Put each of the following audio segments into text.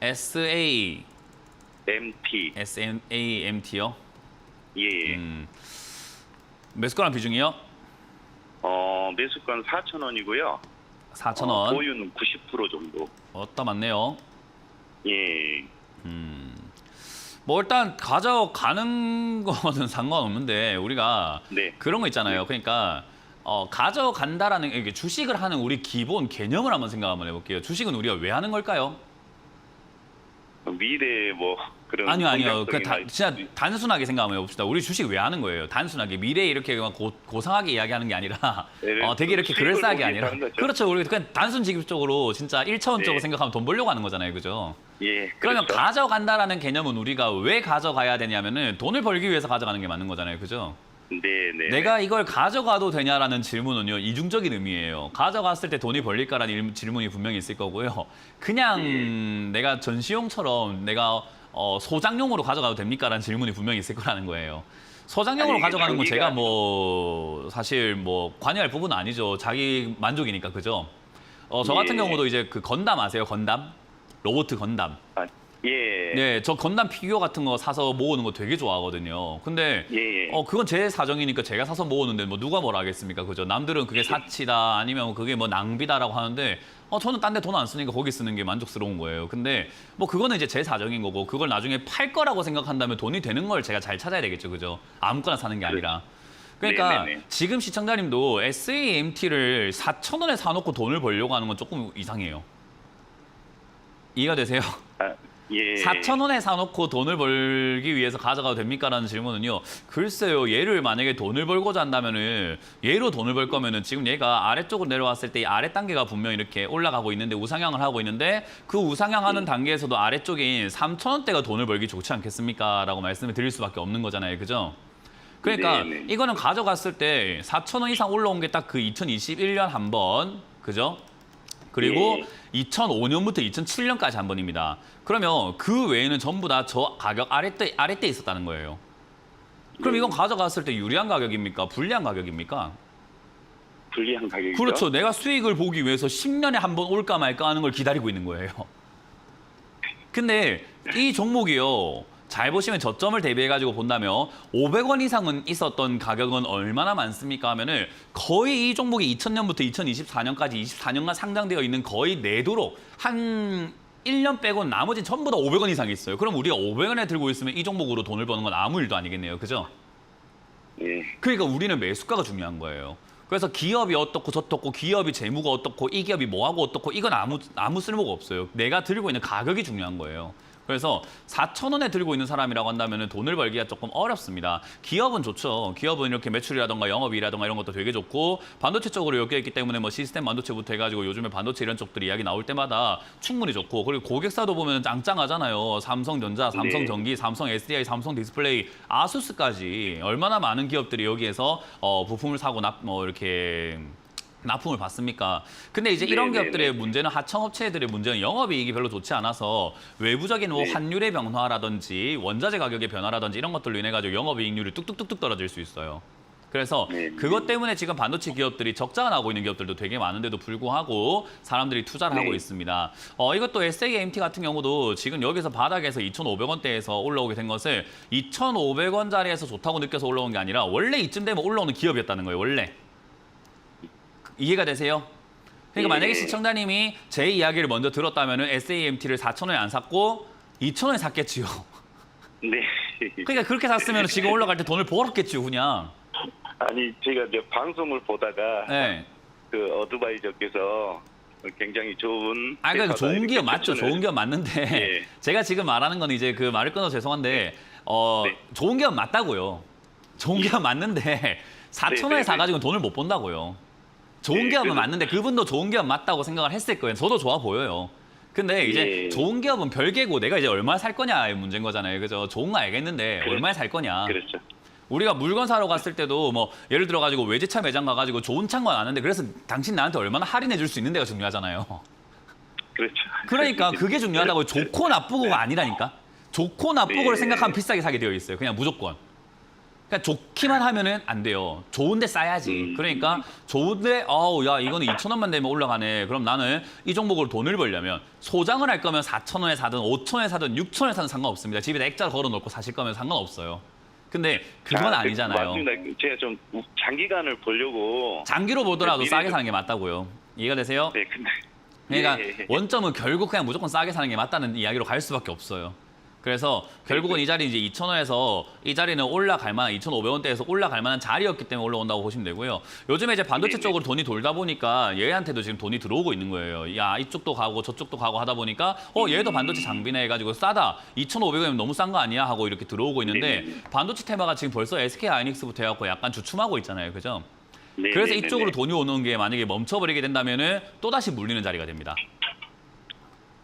SA MT. SMAMT요. 예. 예. 음. 매수가랑 비중이요? 어, 매수가는 4,000원이고요. 4,000원. 어, 보유는 90% 정도. 어따 맞네요. 예. 뭐 일단 가져가는 거는 상관없는데 우리가 네. 그런 거 있잖아요. 그러니까 어, 가져간다라는 이게 주식을 하는 우리 기본 개념을 한번 생각 한번 해볼게요. 주식은 우리가 왜 하는 걸까요? 미래 뭐 그런 아니요, 아니요. 그 다, 진짜 단순하게 생각 한번 해봅시다. 우리 주식 왜 하는 거예요? 단순하게 미래 이렇게 막 고, 고상하게 이야기하는 게 아니라 네, 어, 되게 이렇게 그럴싸하게 아니라. 그렇죠. 우리 그냥 단순 지급적으로 진짜 일차원적으로 네. 생각하면 돈 벌려고 하는 거잖아요, 그죠? 예. 그러면 그렇죠. 가져간다라는 개념은 우리가 왜 가져가야 되냐면은 돈을 벌기 위해서 가져가는 게 맞는 거잖아요, 그죠? 네, 네. 내가 이걸 가져가도 되냐라는 질문은요 이중적인 의미예요. 가져갔을 때 돈이 벌릴까라는 일- 질문이 분명히 있을 거고요. 그냥 예. 내가 전시용처럼 내가 어, 소장용으로 가져가도 됩니까라는 질문이 분명히 있을 거라는 거예요. 소장용으로 아니, 이게 가져가는 건 제가 뭐 사실 뭐 관여할 부분은 아니죠. 자기 만족이니까 그죠. 어, 저 같은 예. 경우도 이제 그 건담 아세요? 건담 로봇 건담. 아, 예. 네, 저 건담 피규어 같은 거 사서 모으는 거 되게 좋아하거든요. 근데 예, 예. 어 그건 제 사정이니까 제가 사서 모으는데 뭐 누가 뭐라 하겠습니까, 그죠? 남들은 그게 사치다 아니면 그게 뭐 낭비다라고 하는데 어 저는 딴 데 돈 안 쓰니까 거기 쓰는 게 만족스러운 거예요. 근데 뭐 그거는 이제 제 사정인 거고 그걸 나중에 팔 거라고 생각한다면 돈이 되는 걸 제가 잘 찾아야 되겠죠, 그죠? 아무거나 사는 게 아니라. 그러니까 네네네. 지금 시청자님도 SAMT를 4천 원에 사놓고 돈을 벌려고 하는 건 조금 이상해요. 이해가 되세요? 아, 예. 4천 원에 사놓고 돈을 벌기 위해서 가져가도 됩니까라는 질문은요. 글쎄요. 얘를 만약에 돈을 벌고자 한다면은 얘로 돈을 벌 거면은 지금 얘가 아래쪽으로 내려왔을 때 이 아래 단계가 분명 이렇게 올라가고 있는데 우상향을 하고 있는데 그 우상향하는 단계에서도 아래쪽인 3천 원대가 돈을 벌기 좋지 않겠습니까?라고 말씀을 드릴 수밖에 없는 거잖아요. 그죠? 그러니까 네네. 이거는 가져갔을 때 4천 원 이상 올라온 게 딱 그 2021년 한 번, 그죠? 그리고 예. 2005년부터 2007년까지 한 번입니다. 그러면 그 외에는 전부 다 저 가격 아래때 아래때 있었다는 거예요. 그럼 네. 이건 가져갔을 때 유리한 가격입니까? 불리한 가격입니까? 불리한 가격이죠. 그렇죠. 내가 수익을 보기 위해서 10년에 한 번 올까 말까 하는 걸 기다리고 있는 거예요. 근데 이 종목이요. 잘 보시면 저점을 대비해 가지고 본다면 500원 이상은 있었던 가격은 얼마나 많습니까 하면은 거의 이 종목이 2000년부터 2024년까지 24년간 상장되어 있는 거의 내도록 한 1년 빼고 나머지 전부 다 500원 이상 있어요. 그럼 우리가 500원에 들고 있으면 이 종목으로 돈을 버는 건 아무 일도 아니겠네요. 그죠? 예. 그러니까 우리는 매수가가 중요한 거예요. 그래서 기업이 어떻고 저떻고 기업이 재무가 어떻고 이 기업이 뭐하고 어떻고 이건 아무 아무 쓸모가 없어요. 내가 들고 있는 가격이 중요한 거예요. 그래서 4천 원에 들고 있는 사람이라고 한다면 돈을 벌기가 조금 어렵습니다. 기업은 좋죠. 기업은 이렇게 매출이라던가 영업이라던가 이런 것도 되게 좋고 반도체 쪽으로 엮여 있기 때문에 뭐 시스템 반도체부터 해가지고 요즘에 반도체 이런 쪽들이 이야기 나올 때마다 충분히 좋고 그리고 고객사도 보면 짱짱하잖아요. 삼성전자, 삼성전기, 삼성 SDI, 삼성 디스플레이, 아수스까지 얼마나 많은 기업들이 여기에서 어, 부품을 사고 납, 뭐 이렇게 납품을 받습니까? 근데 이제 이런 네네네. 기업들의 문제는 하청업체들의 문제는 영업이익이 별로 좋지 않아서 외부적인 뭐 네. 환율의 변화라든지 원자재 가격의 변화라든지 이런 것들로 인해 가지고 영업이익률이 뚝뚝뚝뚝 떨어질 수 있어요. 그래서 네. 그것 때문에 지금 반도체 기업들이 적자가 나고 있는 기업들도 되게 많은데도 불구하고 사람들이 투자를 네. 하고 있습니다. 어, 이것도 SAMT 같은 경우도 지금 여기서 바닥에서 2,500원대에서 올라오게 된 것을 2,500원짜리에서 좋다고 느껴서 올라온 게 아니라 원래 이쯤 되면 올라오는 기업이었다는 거예요. 원래. 이해가 되세요? 그러니까 예. 만약에 시청자님이 제 이야기를 먼저 들었다면 SAMT를 4,000원에 안 샀고 2,000원에 샀겠지요. 네. 그러니까 그렇게 샀으면 지금 올라갈 때 돈을 벌었겠지요, 그냥. 아니 제가 이제 방송을 보다가 네. 그 어드바이저께서 굉장히 좋은 아, 그 회사다 좋은 기업 맞죠. 좋은 기업 맞는데 예. 제가 지금 말하는 건 이제 그 말을 끊어 서 죄송한데 어 네. 좋은 기업 맞다고요. 좋은 기업 맞는데 4천 네, 원에 네, 사가지고 돈을 못 번다고요. 좋은 네, 기업은 그래서- 맞는데 그분도 좋은 기업 맞다고 생각을 했을 거예요. 저도 좋아 보여요. 근데 이제 예. 좋은 기업은 별개고 내가 이제 얼마 살 거냐의 문제인 거잖아요. 그죠? 좋은 거 알겠는데 그래. 얼마에 살 거냐. 그렇죠. 우리가 물건 사러 갔을 때도 뭐 예를 들어 가지고 외제차 매장 가 가지고 좋은 차인 건 아는데 그래서 당신 나한테 얼마나 할인해 줄 수 있는 데가 중요하잖아요. 그렇죠. 그러니까 그게 중요하다고 좋고 나쁘고가 아니라니까. 좋고 나쁘고를 네. 생각하면 비싸게 사게 되어 있어요. 그냥 무조건. 그러니까 좋기만 하면은 안 돼요. 좋은데 싸야지. 음. 그러니까 좋은데 어우 야 이거는 2천 원만 되면 올라가네. 그럼 나는 이 종목으로 돈을 벌려면 소장을 할 거면 4천 원에 사든 5천 원에 사든 6천 원에 사든 상관없습니다. 집에다 액자 걸어 놓고 사실 거면 상관없어요. 근데 그건 아, 아니잖아요. 맞습니다. 제가 좀 장기간을 보려고. 장기로 보더라도 미래도- 싸게 사는 게 맞다고요. 이해가 되세요? 네, 근데. 그러니까 예, 예. 원점은 결국 그냥 무조건 싸게 사는 게 맞다는 이야기로 갈 수밖에 없어요. 그래서 결국은 이 자리 이제 2,000원에서 이 자리는 올라갈 만한 2,500원대에서 올라갈 만한 자리였기 때문에 올라온다고 보시면 되고요. 요즘에 이제 반도체 네네. 쪽으로 돈이 돌다 보니까 얘한테도 지금 돈이 들어오고 있는 거예요. 야 이쪽도 가고 저쪽도 가고 하다 보니까 어 얘도 반도체 장비네 해가지고 싸다 2,500원이면 너무 싼 거 아니야 하고 이렇게 들어오고 있는데 네네네. 반도체 테마가 지금 벌써 SK 하이닉스부터 해갖고 약간 주춤하고 있잖아요, 그죠? 네, 그래서 네, 네, 이쪽으로 네. 돈이 오는 게 만약에 멈춰버리게 된다면은 또 다시 물리는 자리가 됩니다.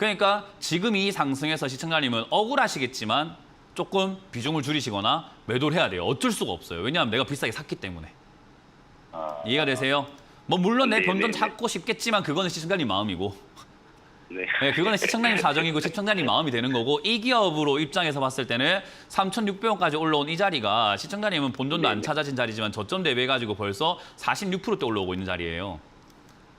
그러니까 지금 이 상승에서 시청자님은 억울하시겠지만 조금 비중을 줄이시거나 매도를 해야 돼요. 어쩔 수가 없어요. 왜냐하면 내가 비싸게 샀기 때문에. 아, 이해가 되세요? 뭐 물론 내 네, 변동 네, 네. 찾고 싶겠지만 그거는 시청자님 마음이고 네. 네, 그거는 시청자님 사정이고 시청자님 마음이 되는 거고 이 기업으로 입장에서 봤을 때는 3,600원까지 올라온 이 자리가 시청자님은 본전도 안. 찾아진 자리지만 저점 대비해 가지고 벌써 46%대 올라오고 있는 자리예요.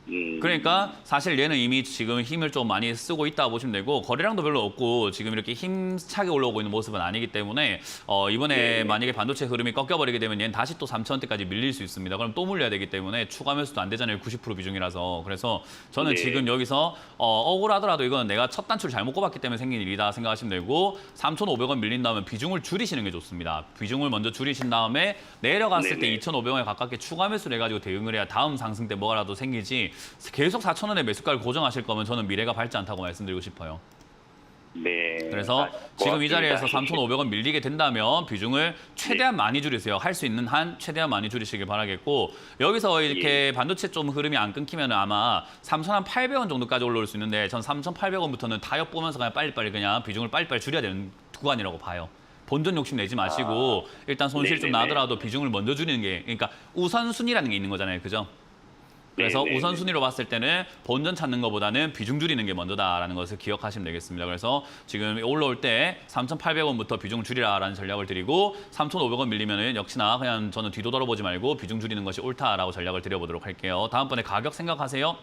음, 그러니까 사실 얘는 이미 지금 힘을 좀 많이 쓰고 있다 보시면 되고 거래량도 별로 없고 지금 이렇게 힘차게 올라오고 있는 모습은 아니기 때문에 어, 이번에 네. 만약에 반도체 흐름이 꺾여버리게 되면 얘는 다시 또 3천원대까지 밀릴 수 있습니다. 그럼 또 물려야 되기 때문에 추가 매수도 안 되잖아요. 90% 비중이라서. 그래서 저는 네. 지금 여기서 어, 억울하더라도 이건 내가 첫 단추를 잘못 꼽았기 때문에 생긴 일이다 생각하시면 되고 3,500원 밀린다면 비중을 줄이시는 게 좋습니다. 비중을 먼저 줄이신 다음에 내려갔을 네네. 때 2,500원에 가깝게 추가 매수를 해가지고 대응을 해야 다음 상승 때 뭐라도 생기지 계속 4,000원에 매수가를 고정하실 거면 저는 미래가 밝지 않다고 말씀드리고 싶어요. 네. 그래서 아, 지금 이 자리에서 고맙습니다. 3,500원 밀리게 된다면 비중을 최대한 많이 줄이세요. 할 수 있는 한 최대한 많이 줄이시길 바라겠고 여기서 이렇게 반도체 좀 흐름이 안 끊기면 아마 3,800원 정도까지 올라올 수 있는데 전 3,800원부터는 타협 보면서 그냥 빨리빨리 그냥 비중을 빨리빨리 줄여야 되는 구간이라고 봐요. 본전 욕심 내지 마시고 일단 손실 좀 네네네. 나더라도 비중을 먼저 줄이는 게 그러니까 우선순위라는 게 있는 거잖아요. 그죠? 그래서 네네네. 우선순위로 봤을 때는 본전 찾는 것보다는 비중 줄이는 게 먼저다라는 것을 기억하시면 되겠습니다. 그래서 지금 올라올 때 3,800원부터 비중 줄이라라는 전략을 드리고 3,500원 밀리면 은 역시나 그냥 저는 뒤도 돌아보지 말고 비중 줄이는 것이 옳다라고 전략을 드려보도록 할게요. 다음번에 가격 생각하세요.